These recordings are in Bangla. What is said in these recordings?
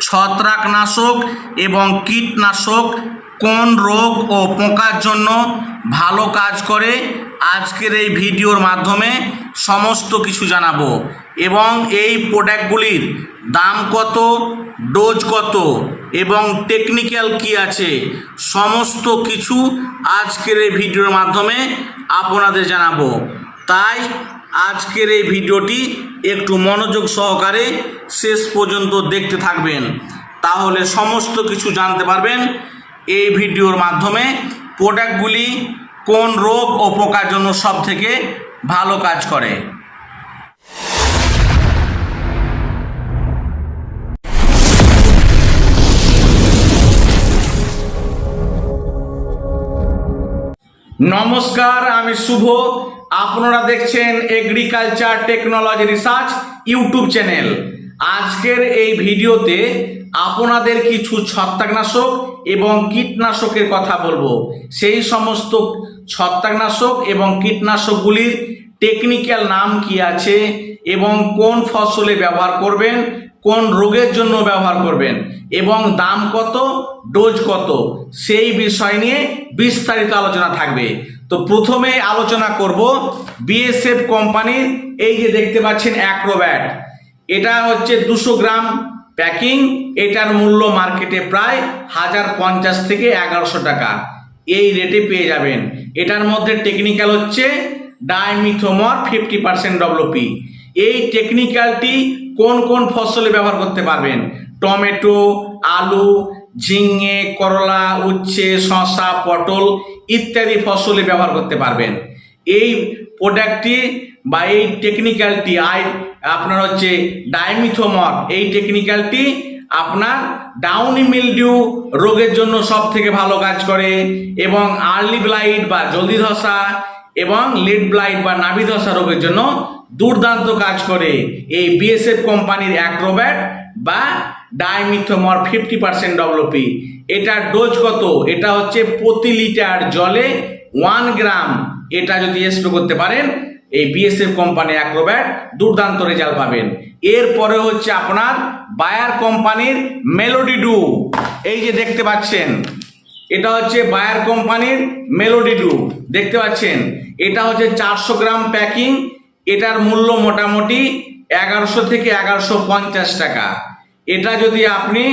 ছত্রাকনাশক এবং কীটনাশক কোন রোগ ও পোকার জন্য ভালো কাজ করে, আজকের এই ভিডিওর মাধ্যমে সমস্ত কিছু জানাব এবং এই প্রোডাক্টগুলির দাম কত, ডোজ কত এবং টেকনিক্যাল কি আছে, সমস্ত কিছু আজকের এই ভিডিওর মাধ্যমে আপনাদের জানাব। তাই আজকের এই ভিডিওটি একটু মনোযোগ সহকারে শেষ পর্যন্ত দেখতে থাকবেন। তাহলে সমস্ত কিছু জানতে পারবেন এই ভিডিওর মাধ্যমে প্রোডাক্টগুলি কোন রোগ ও পোকার জন্য সব থেকে ভালো কাজ করে। নমস্কার, আমি শুভ। আপনারা দেখছেন agriculture technology research YouTube channel আজকের এই ভিডিওতে আপনাদের কিছু ছত্রাকনাশক এবং কীটনাশকের কথা বলব। সেই সমস্ত ছত্রাকনাশক এবং কীটনাশকগুলির টেকনিক্যাল নাম কি আছে এবং কোন ফসলে ব্যবহার করবেন, কোন রোগের জন্য ব্যবহার করবেন, এবং দাম কত, ডোজ কত, সেই বিষয় নিয়ে বিস্তারিত আলোচনা থাকবে। তো প্রথমে আলোচনা করব বিএসএফ কোম্পানির এই যে দেখতে পাচ্ছেন অ্যাক্রোব্যাট। এটা হচ্ছে দুশো গ্রাম প্যাকিং, এটার মূল্য মার্কেটে প্রায় হাজার পঞ্চাশ থেকে এগারোশো টাকা। এই রেটে পেয়ে যাবেন। এটার মধ্যে টেকনিক্যাল হচ্ছে ডাইমিথোমর ফিফটি পার্সেন্ট ডব্লপি এই টেকনিক্যালটি কোন কোন ফসলে ব্যবহার করতে পারবেন? টমেটো, আলু, ঝিঙে, করলা, উচ্ছে, শসা, পটল ইত্যাদি ফসলে ব্যবহার করতে পারবেন। এই প্রোডাক্টটি বা এই টেকনিক্যালটি আই আপনার হচ্ছে ডাইমিথোমর এই টেকনিক্যালটি আপনার ডাউনি মিলডিউ রোগের জন্য সব থেকে ভালো কাজ করে এবং আর্লি ব্লাইট বা জলদি ধসা এবং লিড ব্লাইট বা নাভি ধসা রোগের জন্য দুর্দান্ত কাজ করে। এই বিএসএফ কোম্পানির অ্যাক্রোব্যাট বা ডাইমিথোমর ফিফটি পার্সেন্ট ডব্লপি এটার ডোজ কত? এটা হচ্ছে প্রতি লিটার জলে ওয়ান গ্রাম এটা যদি স্প্রে করতে পারেন, এই বিএসএফ কোম্পানি অ্যাক্রোব্যাট দুর্দান্ত রেজাল্ট পাবেন। এরপরে হচ্ছে আপনার বায়ার কোম্পানির মেলোডি ডু এই যে দেখতে পাচ্ছেন, এটা হচ্ছে বায়ার কোম্পানির মেলোডি ডু দেখতে পাচ্ছেন, এটা হচ্ছে চারশো গ্রাম প্যাকিং এটার মূল্য মোটামুটি এগারোশো থেকে এগারোশো পঞ্চাশ টাকা। এটা যদি আপনি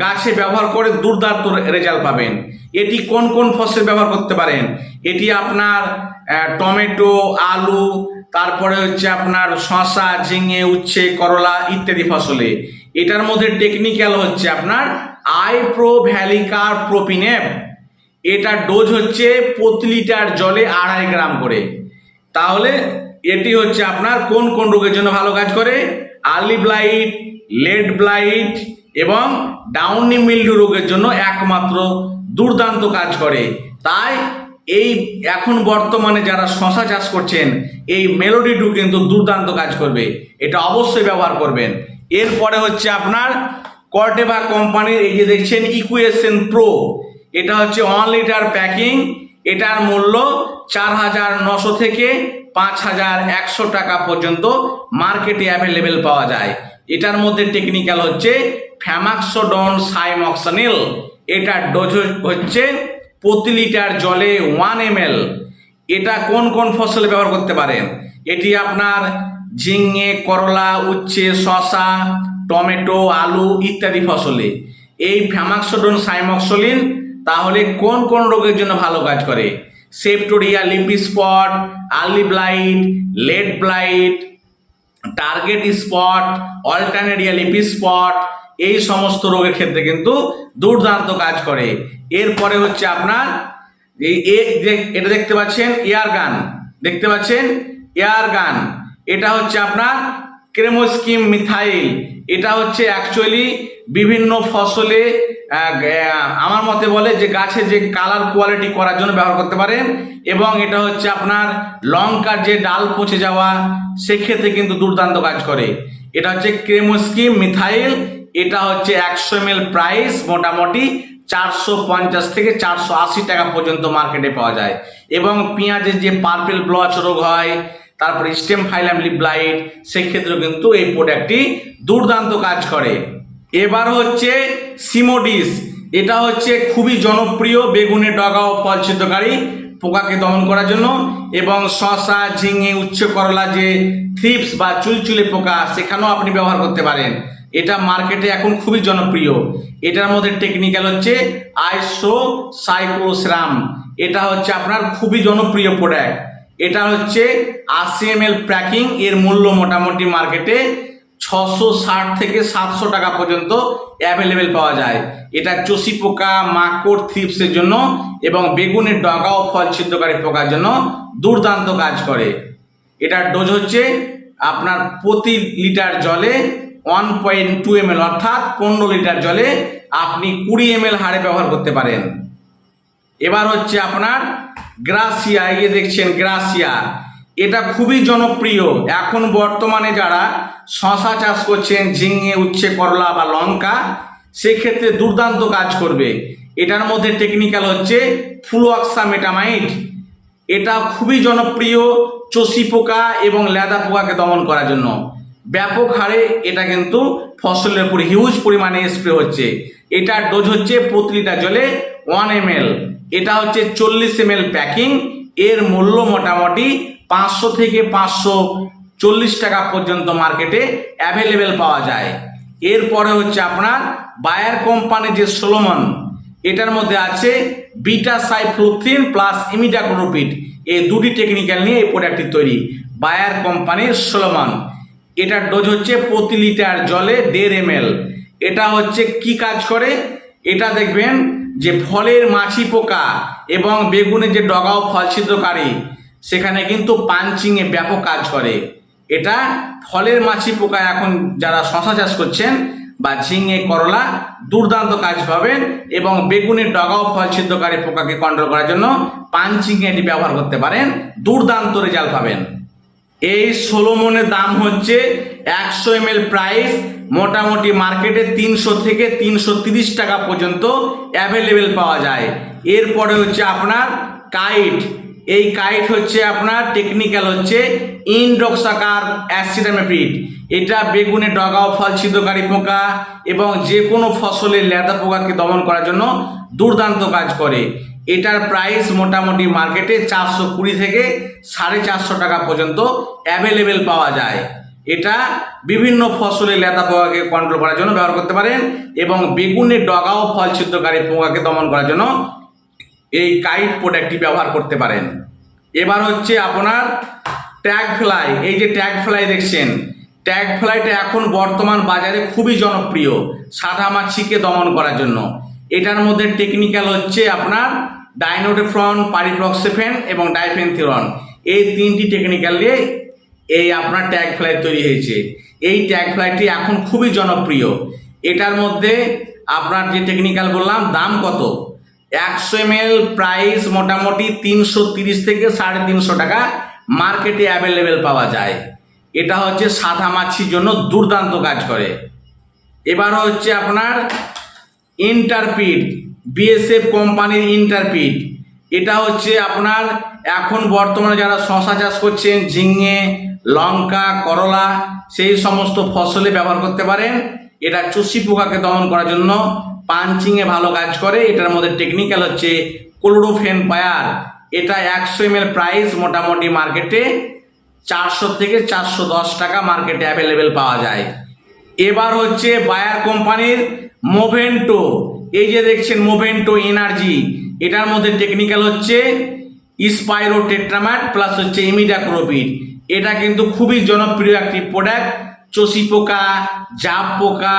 গাছে ব্যবহার করে দুর্দান্ত রেজাল্ট পাবেন। এটি কোন কোন ফসল ব্যবহার করতে পারেন? এটি আপনার টমেটো, আলু, তারপরে হচ্ছে আপনার শসা, ঝিঙে, উচ্ছে, করলা ইত্যাদি ফসলে। এটার মধ্যে টেকনিক্যাল হচ্ছে আপনার আইপ্রো ভ্যালিকার প্রোপিনেপ এটার ডোজ হচ্ছে প্রতি লিটার জলে আড়াই গ্রাম করে। তাহলে এটি হচ্ছে আপনার কোন কোন রোগের জন্য ভালো কাজ করে? আর্লি ব্লাইট লেড ব্লাইট এবং ডাউনি মিল্ডু রোগের জন্য একমাত্র দুর্দান্ত কাজ করে। তাই এই এখন বর্তমানে যারা শশা চাষ করছেন, এই মেলোডি টু কিন্তু দুর্দান্ত কাজ করবে। এটা অবশ্যই ব্যবহার করবেন। এরপরে হচ্ছে আপনার কর্টেভা কোম্পানির এই যে দেখছেন ইকুয়েশন প্রো এটা হচ্ছে ওয়ান লিটার প্যাকিং এটার মূল্য চার হাজার নশো থেকে পাঁচ হাজার একশো টাকা পর্যন্ত মার্কেটে অ্যাভেলেবেল পাওয়া যায়। এটার মধ্যে টেকনিক্যাল হচ্ছে ফ্যামাক্সোডন সাইমক্সানিল। এটার ডোজ হচ্ছে প্রতি লিটার জলে ওয়ান এম এটা কোন কোন ফসলে ব্যবহার করতে পারেন এটি আপনার ঝিঙে, করলা, উচ্ছে, শসা, টমেটো, আলু ইত্যাদি ফসলে। এই ফ্যামাক্সোডন সাইমক্সলিন তাহলে কোন কোন রোগের জন্য ভালো কাজ করে? Septoria leaf spot early blight late blight target spot alternaria leaf spot এই সমস্ত রোগের ক্ষেত্রে কিন্তু দুর্দান্ত কাজ করে। এরপরে হচ্ছে আপনার এই এটা দেখতে পাচ্ছেন, এয়ার গান। দেখতে পাচ্ছেন, এয়ার গান। এটা হচ্ছে আপনার ক্রেমোস্কিম মিথাইল। এটা হচ্ছে অ্যাকচুয়ালি বিভিন্ন ফসলে আমার মতে বলে যে গাছে যে কালার কোয়ালিটি করার জন্য ব্যবহার করতে পারেন এবং এটা হচ্ছে আপনার লঙ্কার যে ডাল পচে যাওয়া, সেক্ষেত্রে কিন্তু দুর্দান্ত কাজ করে। এটা হচ্ছে ক্রেমোস্কিম মিথাইল। এটা হচ্ছে একশো এম প্রাইস মোটামুটি চারশো পঞ্চাশ থেকে চারশো আশি টাকা পর্যন্ত মার্কেটে পাওয়া যায়। এবং পেঁয়াজের যে পার্পেল ব্লচ রোগ হয় তারপরে স্টেম ফাইলাম ব্লাইট সেক্ষেত্রেও কিন্তু এই প্রোডাক্টটি দুর্দান্ত কাজ করে। এবার হচ্ছে সিমোডিস এটা হচ্ছে খুবই জনপ্রিয় বেগুনের ডগা ও ফলছিদ্রকারী পোকাকে দমন করার জন্য এবং শশা, ঝিঙে, উচ্চ করলা যে থ্রিপস বা চুলচুলে পোকা, সেখানেও আপনি ব্যবহার করতে পারেন। এটা মার্কেটে এখন খুবই জনপ্রিয়। এটার মধ্যে টেকনিক্যাল হচ্ছে আইসো সাইক্লোসরাম এটা হচ্ছে আপনার খুবই জনপ্রিয় প্রোডাক্ট এটা হচ্ছে আশি এম এল প্যাকিং এর মূল্য মোটামুটি মার্কেটে ছশো ষাট থেকে সাতশো টাকা পর্যন্ত অ্যাভেলেবেল পাওয়া যায়। এটা চষি পোকা, মাকড় থ্রিপসের জন্য এবং বেগুনের ডগা ও ফল ছিদ্রকারী পোকার জন্য দুর্দান্ত কাজ করে। এটার ডোজ হচ্ছে আপনার প্রতি লিটার জলে ওয়ান পয়েন্ট টু এম অর্থাৎ পনেরো লিটার জলে আপনি কুড়ি এম হারে ব্যবহার করতে পারেন। এবার হচ্ছে আপনার গ্রাসিয়া, এই দেখছেন গ্রাসিয়া, এটা খুবই জনপ্রিয়। এখন বর্তমানে যারা শশা চাষ করছেন, ঝিঙে, উচ্ছে, করলা বা লঙ্কা, সেক্ষেত্রে দুর্দান্ত কাজ করবে। এটার মধ্যে টেকনিক্যাল হচ্ছে ফ্লুঅক্সামেটামাইড এটা খুবই জনপ্রিয় চষি পোকা এবং লেদা পোকাকে দমন করার জন্য। ব্যাপক হারে এটা কিন্তু ফসলের উপর হিউজ পরিমাণে স্প্রে হচ্ছে। এটার ডোজ হচ্ছে প্রতি লিটার জলে ওয়ান এম এটা হচ্ছে চল্লিশ এম প্যাকিং এর মূল্য মোটামুটি পাঁচশো থেকে পাঁচশো চল্লিশ টাকা পর্যন্ত মার্কেটে অ্যাভেলেবেল পাওয়া যায়। এরপরে হচ্ছে আপনার বায়ার কোম্পানি যে সোলোমন এটার মধ্যে আছে বিটা সাইফ্লোথিন প্লাস ইমিডাক্লোপিড এই দুটি টেকনিক্যাল নিয়ে এই প্রোডাক্টটি তৈরি। বায়ার কোম্পানির সোলোমন এটার ডোজ হচ্ছে প্রতি লিটার জলে দেড় এম এটা হচ্ছে কি কাজ করে? এটা দেখবেন যে ফলের মাছি পোকা এবং বেগুনে যে ডগাও ফল ছিদ্রকারী, সেখানে কিন্তু পাঞ্চিংয়ে ব্যাপক কাজ করে। এটা ফলের মাছি পোকা এখন যারা শশা চাষ করছেন বা ঝিঙে, করলা, দুর্দান্ত কাজ পাবেন এবং বেগুনের ডগাও ফল ছিদ্রকারী পোকাকে কন্ট্রোল করার জন্য পাঞ্চিংয়ে এটি ব্যবহার করতে পারেন। দুর্দান্ত রেজাল্ট পাবেন। এই সোলোমনের দাম হচ্ছে একশো এম প্রাইস মোটামুটি মার্কেটে তিনশো থেকে তিনশো টাকা পর্যন্ত অ্যাভেলেবেল পাওয়া যায়। এরপরে হচ্ছে আপনার কাইট এই কাইট হচ্ছে আপনার টেকনিক্যাল হচ্ছে ইনডক্সাকার অ্যাসিডামেপিড এটা বেগুনে ডগা ও ফল ছিদ্রকারী পোকা এবং যে কোনো ফসলের লেদা পোকাকে দমন করার জন্য দুর্দান্ত কাজ করে। এটার প্রাইস মোটামুটি মার্কেটে চারশো কুড়ি থেকে সাড়ে চারশো টাকা পর্যন্ত অ্যাভেলেবেল পাওয়া যায়। এটা বিভিন্ন ফসলের লেদা পোকাকে কন্ট্রোল করার জন্য ব্যবহার করতে পারেন এবং বেগুনের ডগা ও ফল ছিদ্রকারী পোকাকে দমন করার জন্য এই কাইট প্রোডাক্টটি ব্যবহার করতে পারেন। এবার হচ্ছে আপনার ট্যাগ ফ্লাই এই যে ট্যাগ ফ্লাই দেখছেন ট্যাগ ফ্লাইটা এখন বর্তমান বাজারে খুবই জনপ্রিয়, সাদা মাছিকে দমন করার জন্য। এটার মধ্যে টেকনিক্যাল হচ্ছে আপনার ডাইনোডেফ্রন পারিপ্রক্সেফেন এবং ডাইফেনথিরন এই তিনটি টেকনিক্যাল দিয়ে এই আপনার ট্যাগ ফ্লাই তৈরি হয়েছে। এই ট্যাগ ফ্লাইটি এখন খুবই জনপ্রিয়। এটার মধ্যে আপনার যে টেকনিক্যাল বললাম, দাম কত? একশো এম প্রাইস মোটামুটি তিনশো তিরিশ থেকে সাড়ে তিনশো টাকা মার্কেটে অ্যাভেলেবেল পাওয়া যায়। এটা হচ্ছে সাদা মাছির জন্য দুর্দান্ত কাজ করে। এবার হচ্ছে আপনার ইন্টারপিট বিএসএফ কোম্পানির ইন্টারপিট এটা হচ্ছে আপনার এখন বর্তমানে যারা শশা চাষ করছেন, ঝিঙে লঙ্কা, করলা, সেই সমস্ত ফসলে ব্যবহার করতে পারেন এটা চুষি পোকাকে দমন করার জন্য পাঞ্চিংয়ে ভালো কাজ করে। এটার মধ্যে টেকনিক্যাল হচ্ছে ক্লোরোফেন পায়ার। এটা একশো এম প্রাইস মোটামুটি মার্কেটে চারশো থেকে চারশো দশ টাকা মার্কেটে অ্যাভেলেবেল পাওয়া যায়। এবার হচ্ছে বায়ার কোম্পানির মোভেন্টো এই যে দেখছেন মোভেন্টো এনার্জি এটার মধ্যে টেকনিক্যাল হচ্ছে স্পাইরো টেট্রাম্যাট প্লাস হচ্ছে ইমিডাক্রোপিড এটা কিন্তু খুবই জনপ্রিয় একটি প্রোডাক্ট চষি পোকা জাপ পোকা,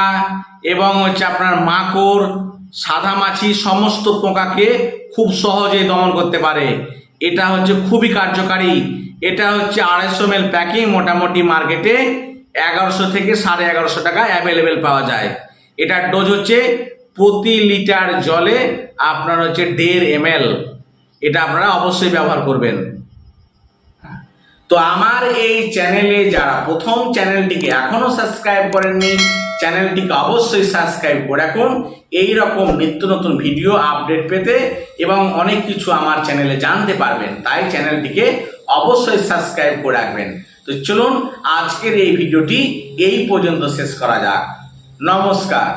এবং হচ্ছে আপনার মাকড়, সাদা মাছি, সমস্ত পোকাকে খুব সহজে দমন করতে পারে। এটা হচ্ছে খুবই কার্যকারী। এটা হচ্ছে আড়াইশো এল প্যাকিং মোটামুটি মার্কেটে এগারোশো থেকে সাড়ে এগারোশো টাকা অ্যাভেলেবেল পাওয়া যায়। এটার ডোজ হচ্ছে প্রতি লিটার জলে আপনার হচ্ছে দেড় এম এটা আপনারা অবশ্যই ব্যবহার করবেন। তো আমার এই চ্যানেলে যারা প্রথম চ্যানেলটিকে এখনও সাবস্ক্রাইব করেননি, চ্যানেলটিকে অবশ্যই সাবস্ক্রাইব করে রাখুন। এই রকম নিত্য নতুন ভিডিও আপডেট পেতে এবং অনেক কিছু আমার চ্যানেলে জানতে পারবেন, তাই চ্যানেলটিকে অবশ্যই সাবস্ক্রাইব করে রাখবেন। তো চলুন, আজকের এই ভিডিওটি এই পর্যন্ত শেষ করা যাক। নমস্কার।